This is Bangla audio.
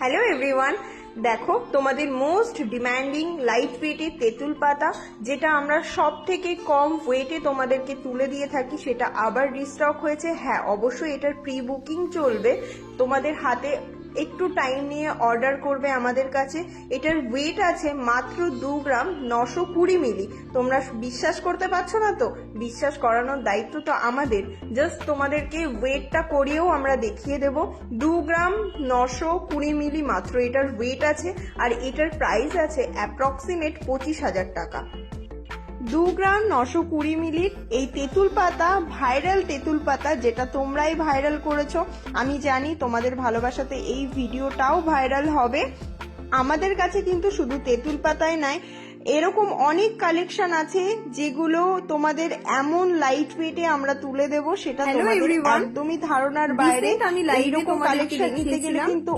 হ্যালো এভরিওয়ান দেখো, তোমাদের মোস্ট ডিম্যান্ডিং লাইট ওয়েটের তেঁতুল পাতা, যেটা আমরা সব থেকে কম ওয়েটে তোমাদেরকে তুলে দিয়ে থাকি, সেটা আবার রিস্টক হয়েছে। হ্যাঁ অবশ্যই এটার প্রি বুকিং চলবে। তোমাদের হাতে একটু টাইম নিয়ে অর্ডার করবে আমাদের কাছে। এটার ওয়েট আছে মাত্র দু গ্রাম নশো কুড়ি মিলি তোমরা বিশ্বাস করতে পারছ না তো? বিশ্বাস করানোর দায়িত্ব তো আমাদের। জাস্ট তোমাদেরকে ওয়েটটা করিয়েও আমরা দেখিয়ে দেব। দু গ্রাম নশো কুড়ি মিলি মাত্র এটার ওয়েট আছে। আর এটার প্রাইস আছে অ্যাপ্রক্সিমেট পঁচিশ হাজার টাকা। দু গ্রাম নশো কুড়ি মিলির এই তেঁতুল পাতা ভাইরাল তেঁতুল পাতা যেটা তোমরাই ভাইরাল করেছ আমি জানি তোমাদের ভালোবাসাতে এই ভিডিওটাও ভাইরাল হবে। আমাদের কাছে কিন্তু শুধু তেঁতুল পাতায় নাই এরকম অনেক কালেকশন আছে যেগুলো তোমাদের এমন লাইট ওয়েটে আমরা তুলে দেব সেটা তোমাদের একদমই ধারণার বাইরে। আমি তোমাদেরকে কালেকশন নিতে গেলে কিন্তু